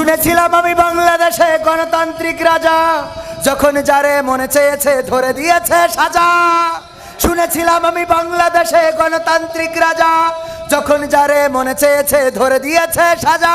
শুনেছিলাম আমি বাংলাদেশে গণতান্ত্রিক রাজা। যখন যারে মনে চেয়েছে ধরে দিয়েছে সাজা। শুনেছিলাম আমি বাংলাদেশে গণতান্ত্রিক রাজা। যখন যারে মনে চেয়েছে ধরে দিয়েছে সাজা।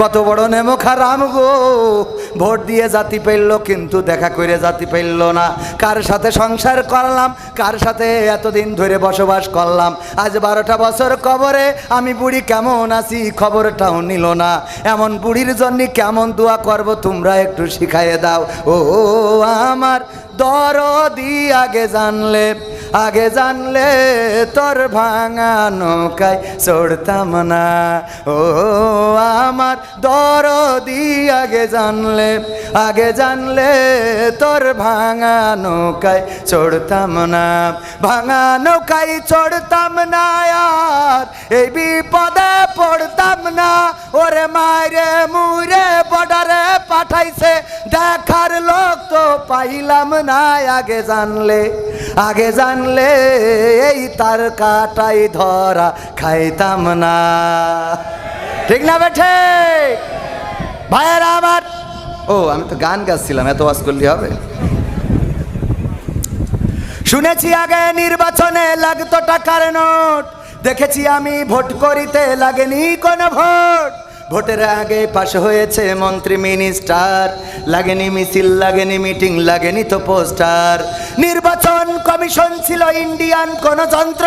কত বড় নেমো খারাম গো। ভোট দিয়ে জাতি পেল কিন্তু দেখা করে জাতি পেল না। কার সাথে সংসার করলাম, কার সাথে এতদিন ধরে বসবাস করলাম? আজ বারোটা বছর কবরে, আমি বুড়ি কেমন আছি, খবরটাও নিল না। এমন বুড়ির জন্য কেমন দোয়া করব, তোমরা একটু শিখাইয়ে দাও। ও, আমার দরদি আগে জানলে আগে জানলে তোর ভাঙা নৌকায় চড়তাম না। ও, আমার দরদি আগে জানলে আগে জানলে তোর ভাঙা নৌকায় চড়তাম না। ভাঙা নৌকায় চড়তাম না আর এই বিপদে পড়তাম না। ওরে মায়েরে মুরে বর্ডারে পাঠাইছে, দেখার লোক তো পাইলাম না। আগে জানলে আগে জানলে এই তার কাটাই ধরা খাইতাম না। ঠিক না বেঠে ভাইয়েরা আমার ও আমি তো গান গাচ্ছিলাম এত ওয়াজ করলে হবে। শুনেছি আগে নির্বাচনে লাগতো টাকার নোট। দেখেছি আমি ভোট করিতে লাগেনি কোনো ভোট। ভোটের আগে পাশ হয়েছে মন্ত্রী মিনিস্টার। লাগেনি মিছিল লাগেনি মিটিং লাগেনি তো পোস্টার। নির্বাচন কমিশন ছিল ইন্ডিয়ান কোন যন্ত্র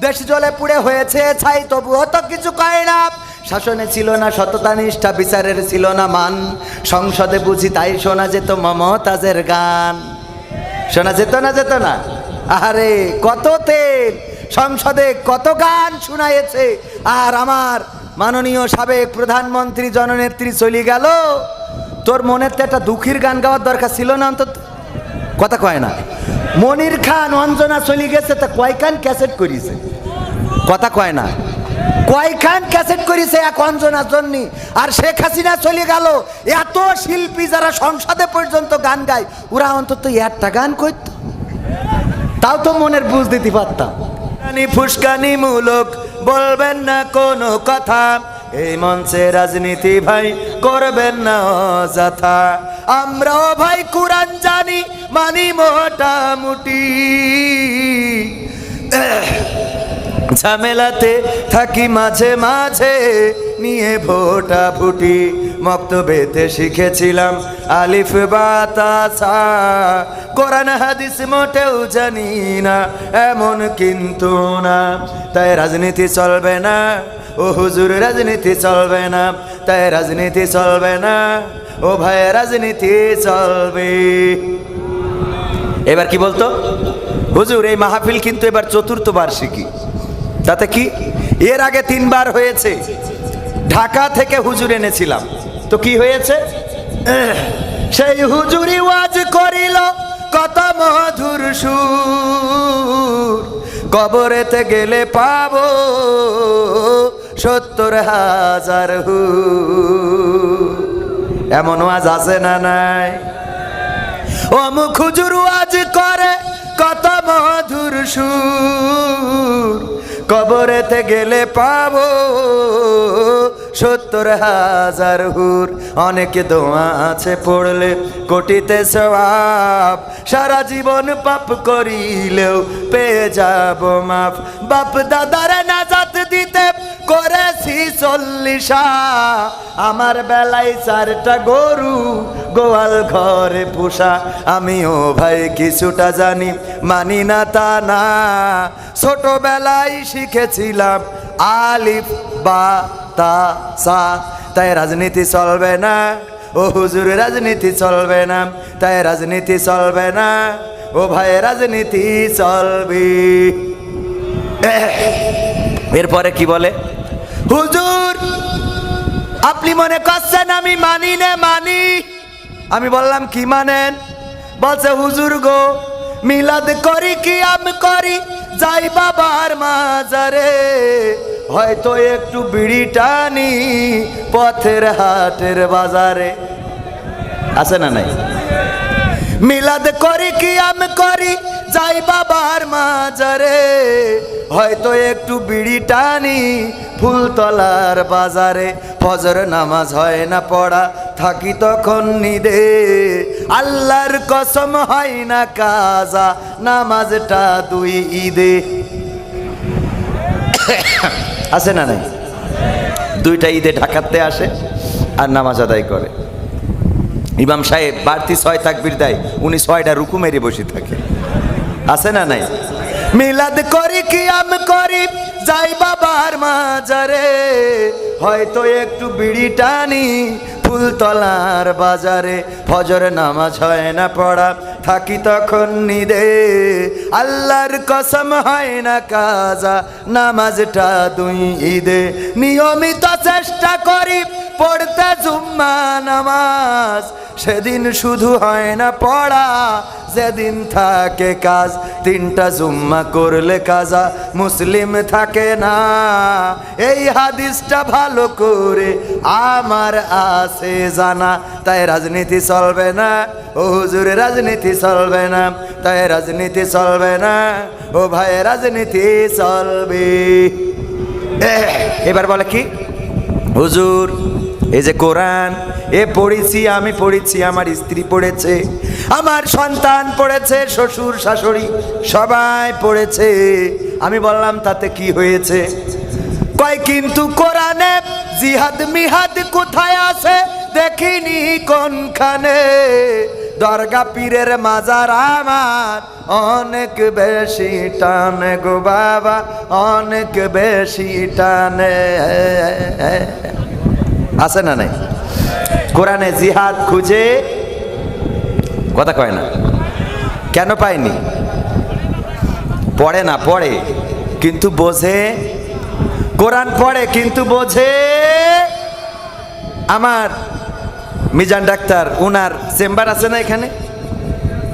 দেশ জলে পুড়ে হয়েছে ছাই, তবুও তো কিছু কয় না। শাসনে ছিল না সততা, নিষ্ঠা, বিচারের ছিল না মান। সংসদে বুঝি তাই শোনা যেত মমতাজের গান। শোনা যেত না যেত না? আরে কত তেল! সংসদে কত গান শোনায়েছে আর আমার মাননীয় সাবেক প্রধানমন্ত্রী জননেত্রী চলে গেল। তোর মনের তো একটা দুঃখীর গান গাওয়ার দরকার ছিল না অন্তত? কথা কয় না। মনির খান অঞ্জনা চলে গেছে, তা কয়খান ক্যাসেট করিছে? কথা কয় না। কয়খান ক্যাসেট করিছে এক অঞ্জনার জন্য? আর শেখ হাসিনা চলে গেল। এত শিল্পী যারা সংসদে পর্যন্ত গান গায়, ওরা অন্তত একটা গান করতো। তাও তো মনের বুঝ দিতে পারতাম। ফুসকানি মূলক বলবেন না কোনো কথা। এই মঞ্চে রাজনীতি ভাই করবেন না অযথা। আমরাও ভাই কোরআন জানি, মানি মোটামুটি ঝামেলাতে থাকি মাঝে মাঝে, নিয়ে ভোটা ফুটি মক্তবেতে শিখেছিলাম আলিফ বাতাসা কোরআন হাদিস মোটেও জানি না, এমন কিন্তু না। তাই রাজনীতি চলবে না। ও হুজুর, রাজনীতি চলবে না। তাই রাজনীতি চলবে না। ও ভাই, রাজনীতি চলবে। এবার কি বলতো? হুজুর, এই মাহফিল কিন্তু এবার চতুর্থ বার্ষিকী। তাতে কি? এর আগে তিনবার হয়েছে। ঢাকা থেকে হুজুর এনেছিলাম। তো কি হয়েছে? সেই হুজুরি ওয়াজ করিল কত মধুর সুর। কবরেতে গেলে পাবো। সত্তর হাজার হু। এমন ওয়াজ আছে না নাই? অমুক হুজুর আজ করে কত মধুর সুর। কবরেতে গেলে পাবো সত্তর হাজার হুর। অনেক দোয়া আছে পড়লে কোটিতে সবাব সারা জীবন পাপ করিলেও পেয়ে যাব মাপ বাপ দাদার দিতে করেছি চল্লিশা। আমার বেলায় চারটা গরু, গোয়াল ঘরে পোষা। আমিও ভাই কিছুটা জানি, মানি না তা না। ছোটবেলায় শিখেছিলাম আলিফ বা তা সা। তাই রাজনীতি চলবে না। ও হুজুর, রাজনীতি চলবে না। তাই রাজনীতি চলবে না। ও ভাই, রাজনীতি চলবে। এরপরে কি বলে? হুজুর, আপনি মনে করছেন আমি মানি না মানি? আমি বললাম, কি মানেন? বলছে, হুজুর গো, মিলাদ করি কি আমি করি? যাই বাবার মাজারে, হয়তো একটু বিড়ি টানি পথের হাটের বাজারে। আছে না নাই? মিলাদ করি কি আমি করি? যাই বাবার মাজারে, হয়তো একটু বিড়ি টানি ফুলতলার বাজারে। ফজর নামাজ হয় না পড়া, থাকি তখন নিদে। আল্লাহর কসম হয় না কাজা, নামাজটা দুই ঈদে। আছে না নাই? দুইটা ঈদে ঢাকাতে আসে আর নামাজ আদায় করে। ইমাম সাহেব বাড়তি ছয় তাকবির দেয়, উনি ছয়টা রুকু মেরে বসে থাকে। আছে না নাই? মিলাদ করি কি আমি করি, যাই বাবার মাজারে। হয়তো একটু বিড়ি টানি ফুলতলার বাজারে। ফজর নামাজ হয় না পড়া, থাকি তখন নিদে। আল্লাহর কসম হয় না কাজা, নামাজটা দুই ঈদে। নিয়মিত চেষ্টা করি পড়তে জুম্মা নামাজ। সেদিন শুধু হয় না পড়া, যেদিন থাকে কাজ। তিনটা জুম্মা করলে কাজা মুসলিম থাকে না। এই হাদিসটা ভালো করে আমার আছে জানা, তাই রাজনীতি চলবে না। ও হুজুর, রাজনীতি চলবে না। তাই রাজনীতি চলবে না। ও ভাই, রাজনীতি চলবে। এবার বলে কি? হুজুর এই যে কোরআন, এ পড়েছি, আমি পড়েছি, আমার স্ত্রী পড়েছে, আমার সন্তান পড়েছে, শ্বশুর, শাশুড়ি সবাই পড়েছে। আমি বললাম, তাতে কি হয়েছে? কয়, কিন্তু কোরআনে জিহাদ, মিহাদ কোথায় আছে? দেখিনি কোনখানে। দরগা পীরের মাজার আমার অনেক বেশি টানে গো বাবা, অনেক বেশি টানে। আছে না নাই? কোরআনে জিহাদ খুঁজে কথা কয় না। কেন পায়নি? পড়ে না, পড়ে, কিন্তু বোঝে। কোরআন পড়ে, কিন্তু বোঝে। আমার মিজান ডাক্তার, উনার চেম্বার আছে না এখানে?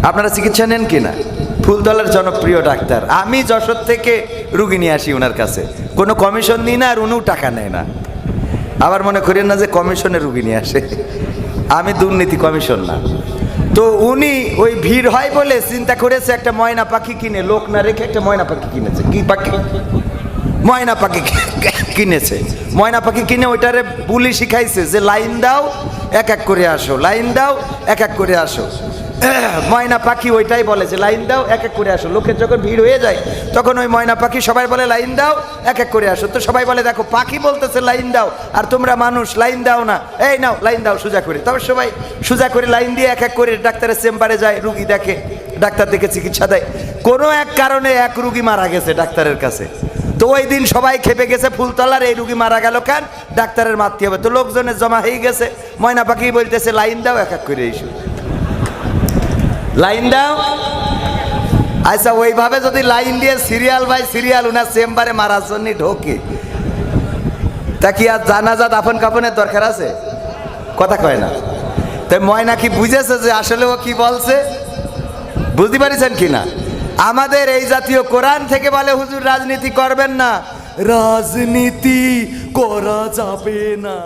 আপনারা চিকিৎসা নেন কি না? ফুলতলার জনপ্রিয় ডাক্তার। আমি যশোর থেকে রুগী নিয়ে আসি ওনার কাছে। কোনো কমিশন নিই না আর উনিও টাকা নেয় না। আবার মনে করেন না যে কমিশনের রুগী নিয়ে আসে। আমি দুর্নীতি কমিশন না। তো উনি ওই ভিড় হয় বলে চিন্তা করেছে একটা ময়না পাখি কিনে, লোক না রেখে একটা ময়না পাখি কিনেছে। কি পাখি? ময়না পাখি কিনেছে। ময়না পাখি কিনে ওইটারে বুলি শিখাইছে যে, লাইন দাও, এক এক করে আসো, লাইন দাও, এক এক করে আসো। ময়না পাখি ওইটাই বলে যে, লাইন দাও, এক এক করে আসো। লোকের যখন ভিড় হয়ে যায়, তখন ওই ময়না পাখি সবাই বলে, লাইন দাও, এক এক করে আসো। তো সবাই বলে, দেখো, পাখি বলতেছে, লাইন দাও। আর তোমরা মানুষ, লাইন দাও না। এই নাও, লাইন দাও, সোজা করে। তবে সবাই সোজা করে লাইন দিয়ে এক এক করে ডাক্তারের চেম্বারে যায়, রুগী দেখে, ডাক্তার দেখে চিকিৎসা দেয়। কোনো এক কারণে এক রুগী মারা গেছে ডাক্তারের কাছে। তো ওই দিন সবাই খেপে গেছে ফুলতলার, এই রুগী মারা গেল কেন ডাক্তারের মারতে হবে। তো লোকজনের জমা হয়ে গেছে। ময়না পাখি বলতেছে, লাইন দাও, এক এক করে এইসব লাইন দাও আচ্ছা ওইভাবে যদি লাইন দিয়ে সিরিয়াল বাই সিরিয়াল উনার চেম্বারে মারার জন্য ঢোকে, তা কি আর জানাজা দাফন কাফনের দরকার আছে? কথা কয় না। তাই ময়না কি বুঝেছে যে আসলে ও কি বলছে? বুঝতে পারিছেন কি না? আমাদের এই জাতীয় কোরআন থেকে বলে হুজুর, রাজনীতি করবেন না। রাজনীতি করা যাবে না।